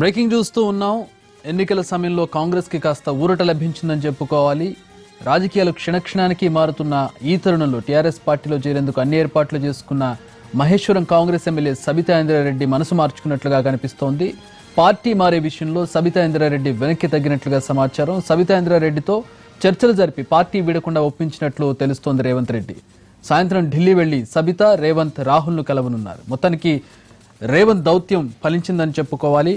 Breaking చూస్తూ ఉన్నాం. ఎన్నికల సమయంలో కాంగ్రెస్కి కాస్త ఊరట లభించిందని చెప్పుకోవాలి. రాజకీయాలు క్షణక్షణానికి మారుతున్న ఈ తరుణంలో టీఆర్ఎస్ పార్టీలో చేరేందుకు అన్ని ఏర్పాట్లు చేసుకున్న మహేశ్వరం కాంగ్రెస్ ఎమ్మెల్యే సబితా ఇంద్రారెడ్డి మనసు మార్చుకున్నట్లుగా కనిపిస్తోంది. పార్టీ మారే విషయంలో సబితా ఇంద్రారెడ్డి వెనక్కి తగ్గినట్లుగా సమాచారం. సబితా ఇంద్రారెడ్డితో చర్చలు జరిపి పార్టీ వీడకుండా ఒప్పించినట్లు తెలుస్తోంది రేవంత్ రెడ్డి. సాయంత్రం ఢిల్లీ వెళ్ళి సబితా రేవంత్ రాహుల్ను కలవనున్నారు. మొత్తానికి రేవంత్ దౌత్యం ఫలించిందని చెప్పుకోవాలి.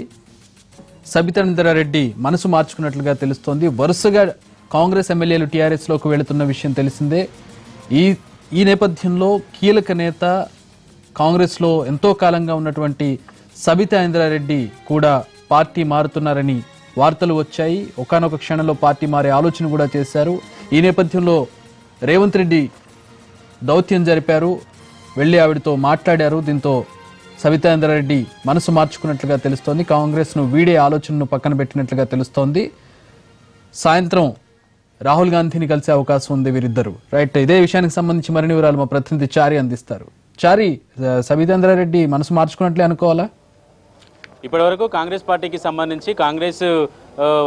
సబితానందరారెడ్డి మనసు మార్చుకున్నట్లుగా తెలుస్తోంది. వరుసగా కాంగ్రెస్ ఎమ్మెల్యేలు టీఆర్ఎస్లోకి వెళుతున్న విషయం తెలిసిందే. ఈ ఈ నేపథ్యంలో కీలక నేత కాంగ్రెస్లో ఎంతో కాలంగా ఉన్నటువంటి సబితా ఇంద్రారెడ్డి కూడా పార్టీ మారుతున్నారని వార్తలు వచ్చాయి. ఒకానొక క్షణంలో పార్టీ మారే ఆలోచన కూడా చేశారు. ఈ నేపథ్యంలో రేవంత్ రెడ్డి దౌత్యం జరిపారు. వెళ్ళి ఆవిడతో మాట్లాడారు. దీంతో సవితాంద్రారెడ్డి మనసు మార్చుకున్నట్లుగా తెలుస్తోంది. కాంగ్రెస్ను వీడే ఆలోచనను పక్కన పెట్టినట్లుగా తెలుస్తోంది. సాయంత్రం రాహుల్ గాంధీని కలిసే అవకాశం ఉంది వీరిద్దరు. రైట్ ఇదే విషయానికి సంబంధించి మరిన్ని వివరాలు మా ప్రతినిధి చారి అందిస్తారు. చారి సవితేంద్రారెడ్డి మనసు మార్చుకున్నట్లే అనుకోవాలా? ఇప్పటివరకు కాంగ్రెస్ పార్టీకి సంబంధించి కాంగ్రెస్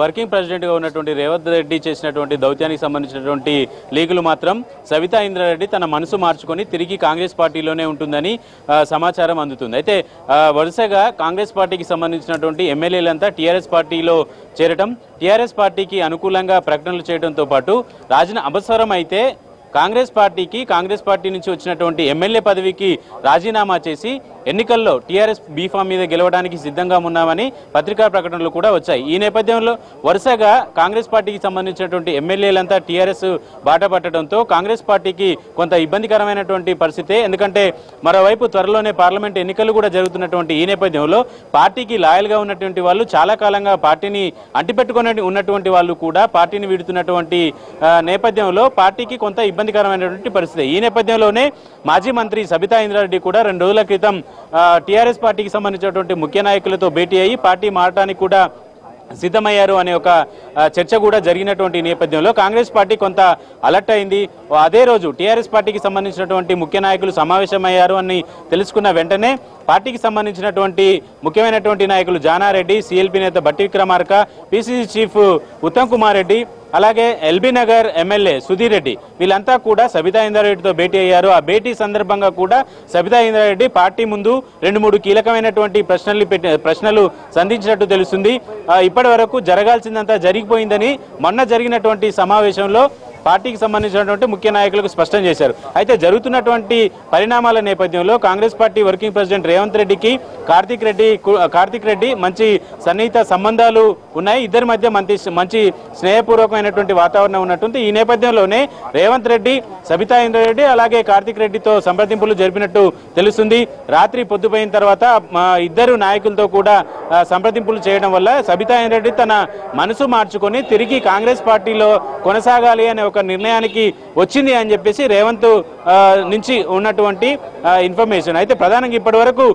వర్కింగ్ ప్రెసిడెంట్గా ఉన్నటువంటి రేవంత్ రెడ్డి చేసినటువంటి దౌత్యానికి సంబంధించినటువంటి లీగులు మాత్రం సవితా ఇంద్రారెడ్డి తన మనసు మార్చుకొని తిరిగి కాంగ్రెస్ పార్టీలోనే ఉంటుందని సమాచారం అందుతుంది. అయితే వరుసగా కాంగ్రెస్ పార్టీకి సంబంధించినటువంటి ఎమ్మెల్యేలంతా టీఆర్ఎస్ పార్టీలో చేరటం టీఆర్ఎస్ పార్టీకి అనుకూలంగా ప్రకటనలు చేయడంతో పాటు రాజన అవసరం అయితే కాంగ్రెస్ పార్టీకి కాంగ్రెస్ పార్టీ నుంచి వచ్చినటువంటి ఎమ్మెల్యే పదవికి రాజీనామా చేసి ఎన్నికల్లో టీఆర్ఎస్ బీఫామ్ మీద గెలవడానికి సిద్ధంగా ఉన్నామని పత్రికా ప్రకటనలు కూడా వచ్చాయి. ఈ నేపథ్యంలో వరుసగా కాంగ్రెస్ పార్టీకి సంబంధించినటువంటి ఎమ్మెల్యేలంతా టీఆర్ఎస్ బాట పట్టడంతో కాంగ్రెస్ పార్టీకి కొంత ఇబ్బందికరమైనటువంటి పరిస్థితే ఎందుకంటే మరోవైపు త్వరలోనే పార్లమెంట్ ఎన్నికలు కూడా జరుగుతున్నటువంటి ఈ నేపథ్యంలో పార్టీకి లాయల్గా ఉన్నటువంటి వాళ్ళు చాలా కాలంగా పార్టీని అంటిపెట్టుకుని ఉన్నటువంటి వాళ్ళు కూడా పార్టీని వీడుతున్నటువంటి నేపథ్యంలో పార్టీకి కొంత ఇబ్బందికరమైనటువంటి పరిస్థితి. ఈ నేపథ్యంలోనే మాజీ మంత్రి సబితా ఇంద్రారెడ్డి కూడా రెండు రోజుల క్రితం టీఆర్ఎస్ పార్టీకి సంబంధించినటువంటి ముఖ్య నాయకులతో భేటీ అయ్యి పార్టీ మారటానికి కూడా సిద్ధమయ్యారు అనే ఒక చర్చ కూడా జరిగినటువంటి నేపథ్యంలో కాంగ్రెస్ పార్టీ కొంత అలర్ట్ అయింది. అదే రోజు టీఆర్ఎస్ పార్టీకి సంబంధించినటువంటి ముఖ్య నాయకులు సమావేశమయ్యారు అని తెలుసుకున్న వెంటనే పార్టీకి సంబంధించినటువంటి ముఖ్యమైనటువంటి నాయకులు జానారెడ్డి సిఎల్పి నేత బట్టి విక్రమార్క పిసిసి చీఫ్ ఉత్తమ్ కుమార్ రెడ్డి అలాగే ఎల్బీ నగర్ ఎమ్మెల్యే సుధీర్ రెడ్డి వీళ్ళంతా కూడా సబితా ఇంద్రారెడ్డితో భేటీ అయ్యారు. ఆ భేటీ సందర్భంగా కూడా సబితా ఇంద్రారెడ్డి పార్టీ ముందు రెండు మూడు కీలకమైనటువంటి ప్రశ్నలు ప్రశ్నలు సంధించినట్టు తెలుస్తుంది. ఇప్పటి వరకు జరగాల్సిందంతా జరిగిపోయిందని మొన్న జరిగినటువంటి సమావేశంలో పార్టీకి సంబంధించినటువంటి ముఖ్య నాయకులకు స్పష్టం చేశారు. అయితే జరుగుతున్నటువంటి పరిణామాల నేపథ్యంలో Congress party working president Revanth రెడ్డికి కార్తిక్ రెడ్డి కు- కార్తిక్ రెడ్డి మంచి సన్నిహిత సంబంధాలు ఉన్నాయి. ఇద్దరి మధ్య మంచి మంచి స్నేహపూర్వకమైనటువంటి వాతావరణం ఉన్నట్టుంది. ఈ నేపథ్యంలోనే రేవంత్ రెడ్డి సబితా ఇంద్రారెడ్డి అలాగే కార్తిక్ రెడ్డితో సంప్రదింపులు జరిపినట్టు తెలుస్తుంది. రాత్రి పొద్దుపోయిన తర్వాత మా ఇద్దరు నాయకులతో కూడా సంప్రదింపులు చేయడం వల్ల సబితా ఇంద్రారెడ్డి తన మనసు మార్చుకొని తిరిగి కాంగ్రెస్ పార్టీలో కొనసాగాలి అనే ఒక నిర్ణయానికి వచ్చింది అని చెప్పేసి రేవంత్ నుంచి ఉన్నటువంటి ఇన్ఫర్మేషన్ అయితే ప్రధానంగా ఇప్పటి వరకు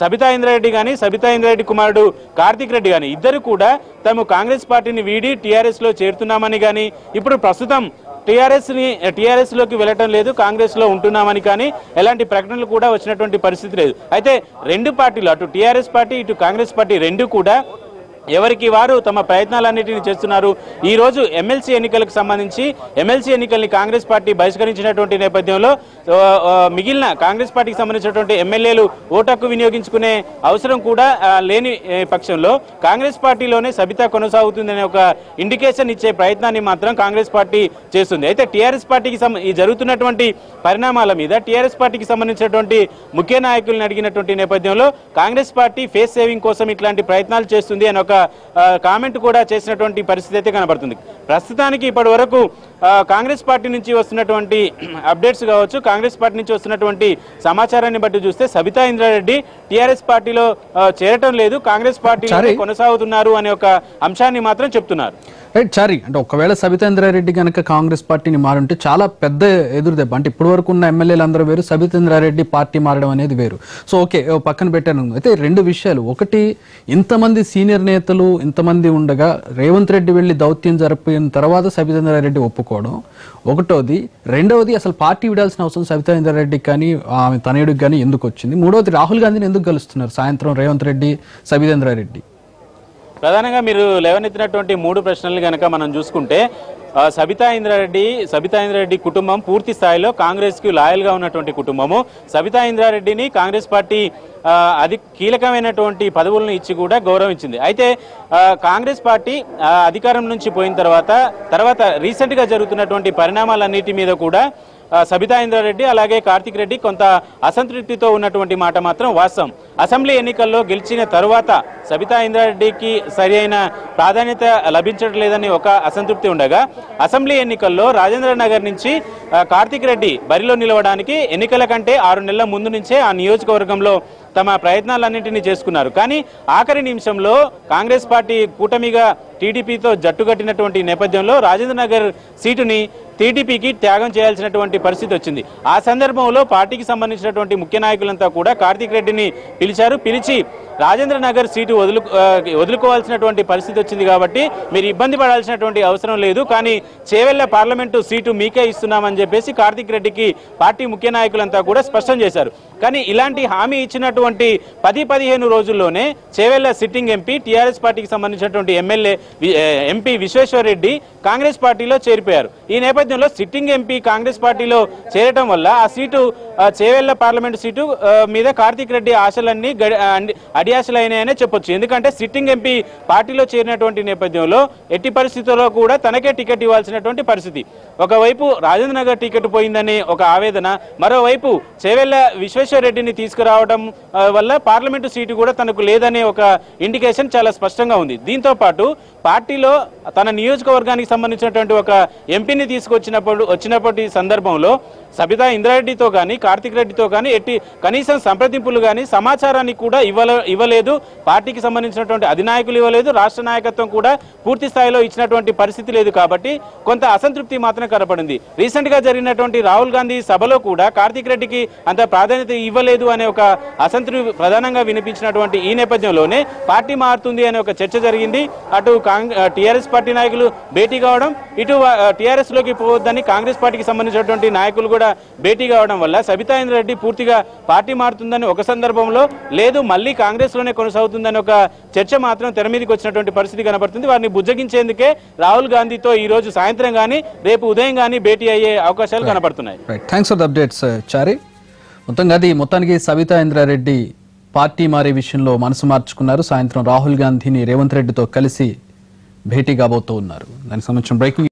సబితా ఇంద్రారెడ్డి కానీ సబితా ఇంద్రారెడ్డి కుమారుడు కార్తిక్ రెడ్డి కానీ ఇద్దరు కూడా తాము కాంగ్రెస్ పార్టీని వీడి టీఆర్ఎస్లో చేరుతున్నామని కానీ ఇప్పుడు ప్రస్తుతం టీఆర్ఎస్ని టీఆర్ఎస్లోకి లోకి వెళ్ళటం లేదు కాంగ్రెస్లో ఉంటున్నామని కానీ ఎలాంటి ప్రకటనలు కూడా వచ్చినటువంటి పరిస్థితి లేదు. అయితే రెండు పార్టీలు అటు టీఆర్ఎస్ పార్టీ ఇటు కాంగ్రెస్ పార్టీ రెండు కూడా ఎవరికి వారు తమ ప్రయత్నాలన్నింటినీ చేస్తున్నారు? ఈ రోజు ఎమ్మెల్సీ ఎన్నికలకు సంబంధించి ఎమ్మెల్సీ ఎన్నికల్ని కాంగ్రెస్ పార్టీ బహిష్కరించినటువంటి నేపథ్యంలో మిగిలిన కాంగ్రెస్ పార్టీకి సంబంధించినటువంటి ఎమ్మెల్యేలు ఓటక్కు వినియోగించుకునే అవసరం కూడా లేని పక్షంలో కాంగ్రెస్ పార్టీలోనే సబిత కొనసాగుతుందనే ఒక ఇండికేషన్ ఇచ్చే ప్రయత్నాన్ని మాత్రం కాంగ్రెస్ పార్టీ చేస్తుంది. అయితే టీఆర్ఎస్ పార్టీకి ఈ జరుగుతున్నటువంటి పరిణామాల మీద టీఆర్ఎస్ పార్టీకి సంబంధించినటువంటి ముఖ్య నాయకులను అడిగినటువంటి నేపథ్యంలో కాంగ్రెస్ పార్టీ ఫేస్ సేవింగ్ కోసం ఇట్లాంటి ప్రయత్నాలు చేస్తుంది అని ఒక కామెంట్ కూడా చేసినటువంటి పరిస్థితి అయితే కనబడుతుంది. ప్రస్తుతానికి ఇప్పటి వరకు కాంగ్రెస్ పార్టీ నుంచి వస్తున్నటువంటి అప్డేట్స్ కావచ్చు కాంగ్రెస్ పార్టీ నుంచి వస్తున్నటువంటి సమాచారాన్ని బట్టి చూస్తే సబితా ఇంద్రారెడ్డి టీఆర్ఎస్ పార్టీలో చేరటం లేదు కాంగ్రెస్ పార్టీలో సరే. కొనసాగుతున్నారు అనే ఒక అంశాన్ని మాత్రం చెప్తున్నారు. రైట్ చారి. అంటే ఒకవేళ సబితేంద్రారెడ్డి కనుక కాంగ్రెస్ పార్టీని మారుంటే చాలా పెద్ద ఎదురు దెబ్బ. అంటే ఇప్పటి వరకు ఉన్న ఎమ్మెల్యేలు అందరూ వేరు సబితేంద్రారెడ్డి పార్టీ మారడం అనేది వేరు. సో ఓకే పక్కన పెట్టాను. అయితే రెండు విషయాలు. ఒకటి ఇంతమంది సీనియర్ నేతలు ఇంతమంది ఉండగా రేవంత్ రెడ్డి వెళ్ళి దౌత్యం జరిపిన తర్వాత సబితేంద్రారెడ్డి చెప్పుకోవడం ఒకటోది రెండవది అసలు పార్టీ విడాల్సిన అవసరం సబితేంద్రారెడ్డికి కానీ ఆమె తనయుడికి కానీ ఎందుకు వచ్చింది? మూడవది రాహుల్ గాంధీని ఎందుకు కలుస్తున్నారు సాయంత్రం రేవంత్ రెడ్డి సబితేంద్రారెడ్డి ప్రధానంగా మీరు లేవనెత్తినటువంటి మూడు ప్రశ్నలు కనుక మనం చూసుకుంటే సబితా ఇంద్రారెడ్డి సబితా ఇంద్రారెడ్డి కుటుంబం పూర్తి స్థాయిలో కాంగ్రెస్కి లాయల్గా ఉన్నటువంటి కుటుంబము. సబితా ఇంద్రారెడ్డిని కాంగ్రెస్ పార్టీ అది కీలకమైనటువంటి పదవులను ఇచ్చి కూడా గౌరవించింది. అయితే కాంగ్రెస్ పార్టీ అధికారం నుంచి పోయిన తర్వాత తర్వాత రీసెంట్గా జరుగుతున్నటువంటి పరిణామాలన్నిటి మీద కూడా సబితా ఇంద్రారెడ్డి అలాగే కార్తిక్ రెడ్డి కొంత అసంతృప్తితో ఉన్నటువంటి మాట మాత్రం వాస్తవం. అసెంబ్లీ ఎన్నికల్లో గెలిచిన తరువాత సబితా ఇంద్రారెడ్డికి సరి అయిన ప్రాధాన్యత లభించట్లేదని ఒక అసంతృప్తి ఉండగా అసెంబ్లీ ఎన్నికల్లో రాజేంద్ర నగర్ నుంచి కార్తిక్ రెడ్డి బరిలో నిలవడానికి ఎన్నికల కంటే ఆరు నెలల ముందు నుంచే ఆ నియోజకవర్గంలో తమ ప్రయత్నాలన్నింటినీ చేసుకున్నారు. కానీ ఆఖరి నిమిషంలో కాంగ్రెస్ పార్టీ కూటమిగా టీడీపీతో జట్టుగట్టినటువంటి నేపథ్యంలో రాజేంద్ర నగర్ సీటుని టీడీపీకి త్యాగం చేయాల్సినటువంటి పరిస్థితి వచ్చింది. ఆ సందర్భంలో పార్టీకి సంబంధించినటువంటి ముఖ్య నాయకులంతా కూడా కార్తీక్ రెడ్డిని పిలిచారు. పిలిచి రాజేంద్ర నగర్ సీటు వదులు వదులుకోవాల్సినటువంటి పరిస్థితి వచ్చింది కాబట్టి మీరు ఇబ్బంది పడాల్సినటువంటి అవసరం లేదు. కానీ చేవెళ్ళ పార్లమెంటు సీటు మీకే ఇస్తున్నామని చెప్పేసి కార్తీక్ రెడ్డికి పార్టీ ముఖ్య నాయకులంతా కూడా స్పష్టం చేశారు. కానీ ఇలాంటి హామీ ఇచ్చినటువంటి పది పదిహేను రోజుల్లోనే చేవెళ్ళ సిట్టింగ్ ఎంపీ టీఆర్ఎస్ పార్టీకి సంబంధించినటువంటి MLA MP Vishweshwar Reddy Congress పార్టీలో చేరిపోయారు. ఈ నేపథ్యంలో సిట్టింగ్ ఎంపీ కాంగ్రెస్ పార్టీలో చేరటం వల్ల ఆ సీటు చేవెళ్ళ పార్లమెంట్ సీటు మీద కార్తీక్ రెడ్డి ఆశలన్నీ గడి- ఆ, అడియాశలైనాయనే చెప్పొచ్చు. ఎందుకంటే సిట్టింగ్ ఎంపీ పార్టీలో చేరినటువంటి నేపథ్యంలో ఎట్టి పరిస్థితుల్లో కూడా తనకే టికెట్ ఇవ్వాల్సినటువంటి పరిస్థితి. ఒకవైపు రాజేంద్ర నగర్ టికెట్ పోయిందని ఒక ఆవేదన మరోవైపు చేవెళ్ళ విశ్వేశ్వరరెడ్డిని తీసుకురావడం వల్ల పార్లమెంటు సీటు కూడా తనకు లేదనే ఒక ఇండికేషన్ చాలా స్పష్టంగా ఉంది. దీంతో పాటు పార్టీలో తన నియోజకవర్గానికి సంబంధించినటువంటి ఒక ఎంపీని తీసుకొచ్చినప్పుడు వచ్చినప్పటి సందర్భంలో సబితా ఇంద్రారెడ్డితో కానీ కార్తిక్ రెడ్డితో కానీ ఎట్టి కనీసం సంప్రదింపులు కానీ సమాచారాన్ని కూడా ఇవ్వల ఇవ్వలేదు. పార్టీకి సంబంధించినటువంటి అధినాయకులు ఇవ్వలేదు. రాష్ట్ర నాయకత్వం కూడా పూర్తి స్థాయిలో ఇచ్చినటువంటి పరిస్థితి లేదు కాబట్టి కొంత అసంతృప్తి మాత్రం కనపడింది. రీసెంట్గా జరిగినటువంటి రాహుల్ గాంధీ సభలో కూడా కార్తిక్ రెడ్డికి అంత ప్రాధాన్యత ఇవ్వలేదు అనే ఒక అసంతృప్తి ప్రధానంగా వినిపించినటువంటి ఈ నేపథ్యంలోనే పార్టీ మారుతుంది అనే ఒక చర్చ జరిగింది. అటు టీఆర్ఎస్ పార్టీ నాయకులు భేటీ కావడం ఇటు టీఆర్ఎస్లోకి పోవద్దని కాంగ్రెస్ పార్టీకి సంబంధించినటువంటి నాయకులు కూడా భేటీ కావడం వల్ల సబితా ఇంద్రారెడ్డి పూర్తిగా పార్టీ మారుతుందని ఒక సందర్భంలో లేదు మళ్ళీ కాంగ్రెస్లోనే కొనసాగుతుందని ఒక చర్చ మాత్రం తెర మీదకి వచ్చినటువంటి పరిస్థితి కనబడుతుంది వారిని బుజ్జగించేందుకే రాహుల్ గాంధీతో ఈ రోజు సాయంత్రం గానీ రేపు ఉదయం గానీ భేటీ అయ్యే అవకాశాలు కనబడుతున్నాయి thanks for the updates Chari మొత్తంగా అది మొత్తానికి సవితా ఇంద్రారెడ్డి పార్టీ మారే విషయంలో మనసు మార్చుకున్నారు. సాయంత్రం రాహుల్ గాంధీని రేవంత్ రెడ్డితో కలిసి భేటీ కాబోతూ ఉన్నారు. దానికి సంబంధించిన బ్రేకింగ్